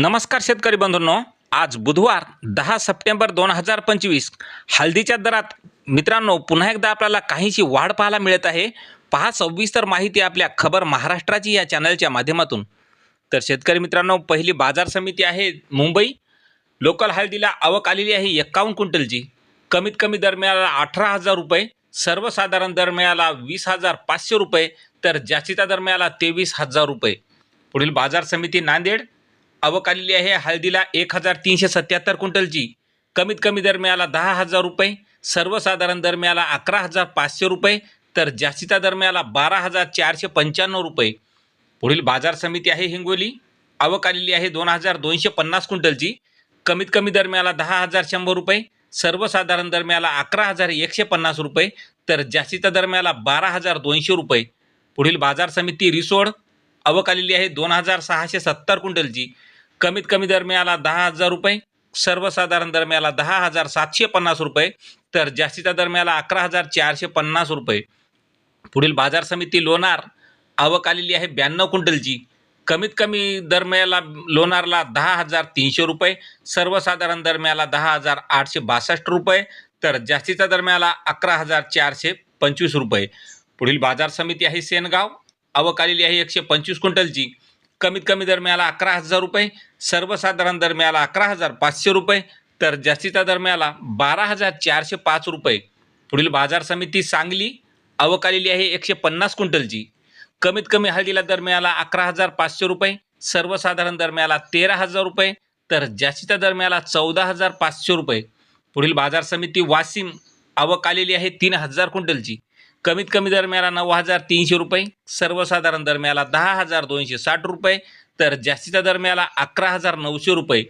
नमस्कार शेतकरी बंधूंनो. आज बुधवार दहा सप्टेंबर दोन हजार पंचवीस. हळदीच्या दरात मित्रांनो पुन्हा एकदा आपल्याला काहीशी वाढ पाहायला मिळत आहे. पहा सविस्तर माहिती आपल्या खबर महाराष्ट्राची या चॅनलच्या माध्यमातून. तर शेतकरी मित्रांनो पहिली बाजार समिती आहे मुंबई. लोकल हळदीला आवक आलेली आहे एक्कावन्न क्विंटलची. कमीत कमी दर मिळाला अठरा हजार रुपये. सर्वसाधारण दर मिळाला वीस हजार पाचशे रुपये. तर जास्तीचा दर मिळाला तेवीस हजार रुपये. पुढील बाजार समिती नांदेड. आवक आलेली आहे. हळदीला एक हजार तीनशे सत्याहत्तर क्विंटलची कमीत कमी दर मिळाला दहा हजार रुपये. सर्वसाधारण दर मिळाला अकरा हजार पाचशे रुपये. तर जास्तीचा दर मिळाला बारा हजार चारशे पंच्याण्णव रुपये. पुढील बाजार समिती आहे हिंगोली. आवक आलेली आहे दोन हजार दोनशे पन्नास क्विंटलची कमीत कमी दर मिळाला दहा हजार शंभर रुपये. सर्वसाधारण दर मिळाला अकरा हजार एकशे पन्नास रुपये. तर जास्तीचा दर मिळाला बारा हजार दोनशे रुपये. पुढील बाजार समिती रिसोड. आवक आलेली आहे दोन हजार सहाशे सत्तर क्विंटलची कमीत कमी दर मिळाला दहा हजार रुपये सर्वसाधारण दर मिळाला दहा हजार सातशे पन्नास रुपये तर जास्तीचा दर मिळाला अकरा हजार चारशे पन्नास रुपये. पुढील बाजार समिती लोणार आवक आलेली आहे ब्याण्णव क्विंटलची. कमीत कमी दर मिळाला लोणारला दहा हजार तीनशे रुपये सर्वसाधारण दर मिळाला दहा हजार आठशे बासष्ट रुपये तर जास्तीचा दर मिळाला अकरा हजार चारशे पंचवीस रुपये. पुढील बाजार समिती आहे सेनगाव आवक आलेली आहे एकशे पंचवीस क्विंटलची. कमीत कमी दर मिळाला अकरा हजार रुपये सर्वसाधारण दर मिळाला अकरा हजार पाचशे रुपये तर जास्तीचा दर मिळाला बारा हजार चारशे पाच रुपये. पुढील बाजार समिती सांगली अवकालेली आहे एकशे पन्नास क्विंटलची. कमीत कमी हळदीला दर मिळाला अकरा हजार पाचशे रुपये सर्वसाधारण दर मिळाला तेरा हजार रुपये तर जास्तीचा दर मिळाला चौदा हजार पाचशे रुपये. पुढील बाजार समिती वाशिम आवक आलेली आहे तीन हजार क्विंटलची. कमीत कमी दर मिळाला नऊ हजार तीनशे रुपये सर्वसाधारण दर मिळाला दहा हजार दोनशे साठ रुपये तर जास्तीचा दर मिळाला अकरा हजार नऊशे रुपये.